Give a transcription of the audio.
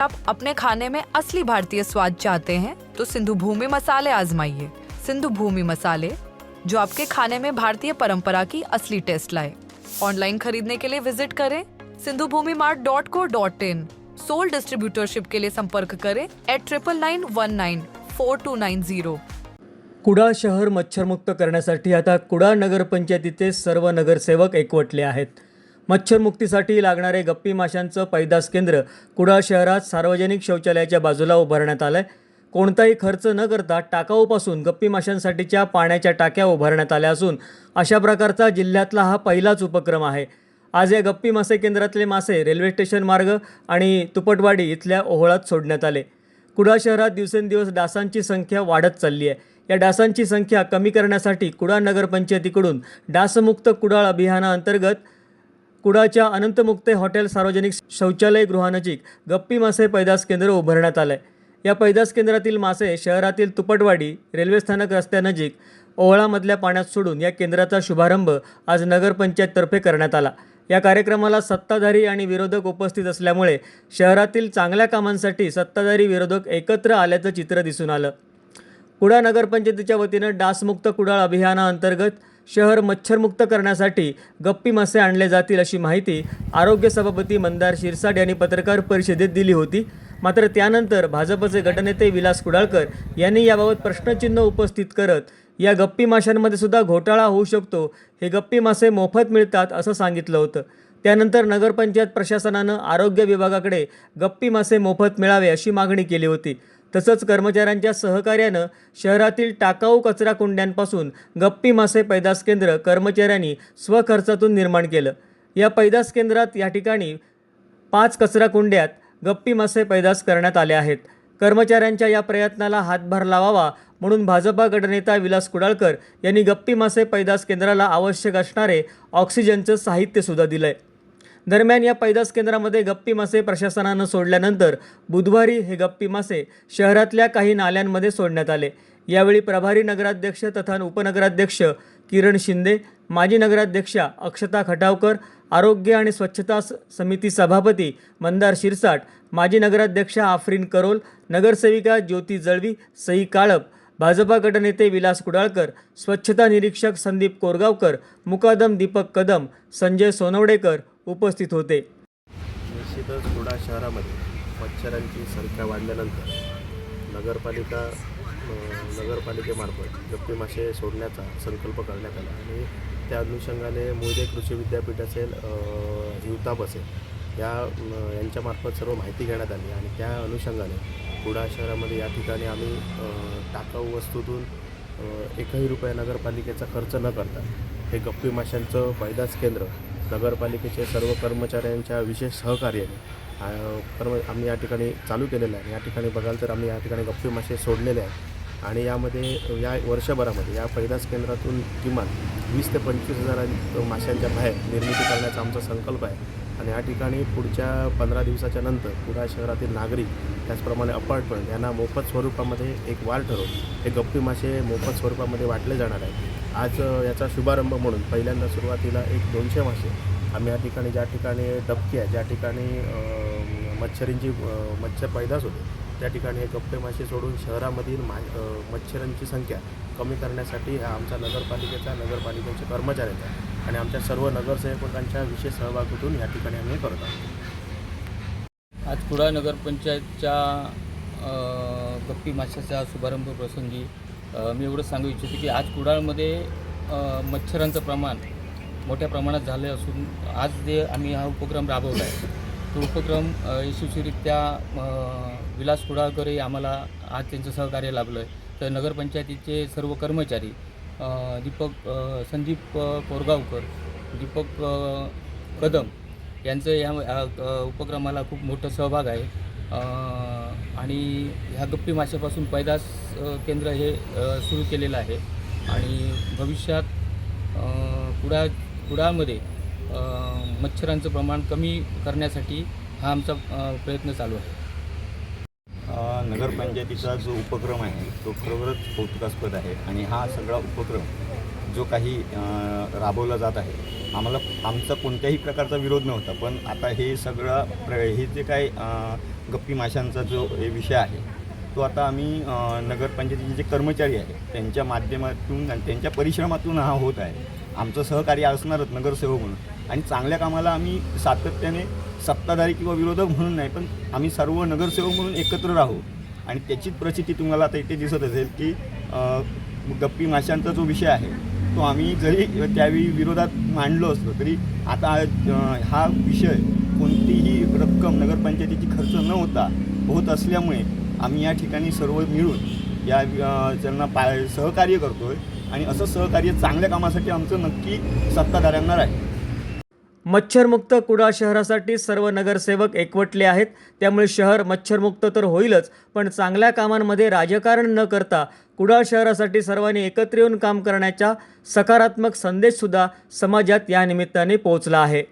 आप अपने खाने में असली भारतीय स्वाद चाहते हैं तो सिंधु भूमि मसाले आजमाइए। सिंधु भूमि मसाले, जो आपके खाने में भारतीय परंपरा की असली टेस्ट लाए। ऑनलाइन खरीदने के लिए विज़िट करें Sindhu Bhoomi mart dot co dot in. Sole distributorship के लिए संपर्क करें at triple nine one nine four two nine zero कुडा शहर मच्छरमुक्त करण्यासाठी आता कुडाळ नगरपंचायतीचे सर्व नगरसेवक एकवटले आहेत. मच्छरमुक्तीसाठी लागणारे गप्पी माशांचं पैदास केंद्र कुडाळ शहरात सार्वजनिक शौचालयाच्या बाजूला उभारण्यात आलं आहे कोणताही खर्च न करता टाकाऊपासून गप्पी माशांसाठीच्या पाण्याच्या टाक्या उभारण्यात आल्या असून अशा प्रकारचा जिल्ह्यातला हा पहिलाच उपक्रम आहे. आज या गप्पी मासे केंद्रातले मासे रेल्वे स्टेशन मार्ग आणि तुपटवाडी इथल्या ओहोळात सोडण्यात आले. कुडाळ शहरात दिवसेंदिवस डासांची संख्या वाढत चालली आहे. या डासांची संख्या कमी करण्यासाठी कुडाळ नगरपंचायतीकडून डासमुक्त कुडाळ अभियानाअंतर्गत कुडाच्या अनंतमुक्ते हॉटेल सार्वजनिक शौचालय गृहानजीक गप्पी मासे पैदास केंद्र उभारण्यात आलं आहे या पैदास केंद्रातील मासे शहरातील तुपटवाडी रेल्वे स्थानक रस्त्यानजीक ओहळामधल्या पाण्यात सोडून या केंद्राचा शुभारंभ आज नगरपंचायततर्फे करण्यात आला. या कार्यक्रमाला सत्ताधारी आणि विरोधक उपस्थित असल्यामुळे शहरातील चांगल्या कामांसाठी सत्ताधारी विरोधक एकत्र आल्याचं चित्र दिसून आलं. कुडाळ नगरपंचायतीच्या वतीनं डासमुक्त कुडाळ अभियानाअंतर्गत शहर मच्छरमुक्त करण्यासाठी गप्पी मासे आणले जातील अशी माहिती आरोग्य सभापती मंदार शिरसाट यांनी पत्रकार परिषदेत दिली होती. मात्र त्यानंतर भाजपचे गटनेते विलास कुडाळकर यांनी याबाबत प्रश्नचिन्ह उपस्थित करत या गप्पी माशांमध्ये सुद्धा घोटाळा होऊ शकतो हे गप्पी मासे मोफत मिळतात असं सांगितलं होतं. त्यानंतर नगरपंचायत प्रशासनानं आरोग्य विभागाकडे गप्पी मासे मोफत मिळावे अशी मागणी केली होती. तसंच कर्मचाऱ्यांच्या सहकार्यानं शहरातील टाकाऊ कचरा कुंड्यांपासून गप्पी मासे पैदास केंद्र कर्मचाऱ्यांनी स्वखर्चातून निर्माण केलं. या पैदास केंद्रात या ठिकाणी पाच कचरा कुंड्यात गप्पी मासे पैदास करण्यात आले आहेत. कर्मचाऱ्यांच्या या प्रयत्नाला हातभार लावावा म्हणून भाजपा गटनेता विलास कुडाळकर यांनी गप्पी मासे पैदास केंद्राला आवश्यक असणारे ऑक्सिजनचं साहित्यसुद्धा दिलं आहे दरम्यान या पैदास केंद्रामध्ये गप्पी मासे प्रशासनानं सोडल्यानंतर बुधवारी हे गप्पी मासे शहरातल्या काही नाल्यांमध्ये सोडण्यात आले. यावेळी प्रभारी नगराध्यक्ष तथा उपनगराध्यक्ष किरण शिंदे माजी नगराध्यक्षा अक्षता खटावकर आरोग्य आणि स्वच्छता स- समिती सभापती मंदार शिरसाट माजी नगराध्यक्षा आफरीन करोल नगरसेविका ज्योती जळवी सई काळप भाजपा गटनेते विलास कुडाळकर स्वच्छता निरीक्षक संदीप कोरगावकर मुकादम दीपक कदम संजय सोनवडेकर उपस्थित होते. निश्चितच कुडा शहरामध्ये मच्छरांची संख्या वाढल्यानंतर नगरपालिका नगरपालिकेमार्फत गप्पी मासे सोडण्याचा संकल्प करण्यात आला. आणि त्या अनुषंगाने मोजे कृषी विद्यापीठ असेल युताप असेल या यांच्यामार्फत सर्व माहिती घेण्यात आली. आणि त्या अनुषंगाने कुडा शहरामध्ये या ठिकाणी आम्ही टाकाऊ वस्तूतून एकही रुपया नगरपालिकेचा खर्च न करता हे गप्पी माशांचं पैदास केंद्र नगरपालिकेचे सर्व कर्मचाऱ्यांच्या विशेष सहकार्याने कर्म आम्ही या ठिकाणी चालू केलेलं आहे. या ठिकाणी बघाल तर आम्ही या ठिकाणी गप्पे मासे सोडलेले आहेत. आणि यामध्ये या वर्षभरामध्ये या पैदास केंद्रातून किमान वीस ते पंचवीस हजार माशांच्या बाहेर निर्मिती करण्याचा आमचा संकल्प आहे. आणि या ठिकाणी पुढच्या पंधरा दिवसाच्या नंतर पुरा शहरातील नागरिक त्याचप्रमाणे अपार्टमेंट यांना मोफत स्वरूपामध्ये एक वार ठरवून हे गप्पी मासे मोफत स्वरूपामध्ये वाटले जाणार आहे आज याचा शुभारंभ म्हणून पहिल्यांदा सुरुवातीला एक दोनशे मासे आम्ही या ठिकाणी ज्या ठिकाणी डबकी आहे ज्या ठिकाणी मच्छरींची मच्छर पैदास होते त्या ठिकाणी हे गप्पे मासे सोडून शहरामधील मा मच्छरांची संख्या कमी करण्यासाठी हा आमचा नगरपालिकेचा नगरपालिकेच्या कर्मचाऱ्यांचा आणि आमच्या सर्व नगरसेवकांच्या विशेष सहभागातून या ठिकाणी आम्ही करत आहोत. आज कुडाळ नगरपंचायतच्या गप्पी माशाच्या शुभारंभ प्रसंगी मी एवढं सांगू इच्छितो की आज कुडाळमध्ये मच्छरांचं प्रमाण मोठ्या प्रमाणात झालं असून आज जे आम्ही हा उपक्रम राबवला आहे तो उपक्रम यशस्वीरित्या विलास कुडाळकरही आम्हाला आज त्यांचं सहकार्य लाभलं आहे. तर नगरपंचायतीचे सर्व कर्मचारी दीपक संदीप कोरगावकर दीपक कदम यांचं या उपक्रमाला खूप मोठं सहभाग आहे. आणि ह्या गप्पी माशापासून पैदास केंद्र हे सुरू केलेलं आहे. आणि भविष्यात कुडा कुडामध्ये कुडाळमध्ये मच्छरांचं प्रमाण कमी करण्यासाठी हा आमचा प्रयत्न चालू आहे. नगरपंचायतीचा जो उपक्रम आहे तो खरोखरच कौतुकास्पद आहे. आणि हा सगळा उपक्रम जो काही राबवला जात आहे आम्हाला आमचा कोणत्याही प्रकारचा विरोध नव्हता. पण आता हे सगळं प्र हे जे काय गप्पी माशांचा जो हे विषय आहे तो आता आम्ही नगरपंचायतीचे जे कर्मचारी आहेत त्यांच्या माध्यमातून आणि त्यांच्या परिश्रमातून हा होत आहे. आमचं सहकार्य असणारच नगरसेवक म्हणून. आणि चांगल्या कामाला आम्ही सातत्याने सत्ताधारी किंवा विरोधक म्हणून नाही पण आम्ही सर्व नगरसेवक म्हणून एकत्र राहू. आणि त्याचीच प्रचिती तुम्हाला आता इथे दिसत असेल की गप्पी माशांचा जो विषय आहे तो आम्ही जरी त्यावेळी विरोधात मांडलो असलो तरी आता हा विषय कोणतीही रक्कम नगरपंचायतीची खर्च न होता होत असल्यामुळे आम्ही या ठिकाणी सर्व मिळून या ज्यांना त्यांना पा सहकार्य करतो आहे आणि असं सहकार्य चांगल्या कामासाठी आमचं नक्की सत्ताधाऱ्यांना राहील. मच्छरमुक्त कुडाळ शहरासाठी सर्व नगरसेवक एकवटले आहेत. त्यामुळे शहर मच्छरमुक्त तर होईलच पण चांगल्या कामांमध्ये राजकारण न करता कुडाळ शहरासाठी सर्वांनी एकत्र येऊन काम करण्याचा सकारात्मक संदेशसुद्धा समाजात या निमित्ताने पोहोचला आहे.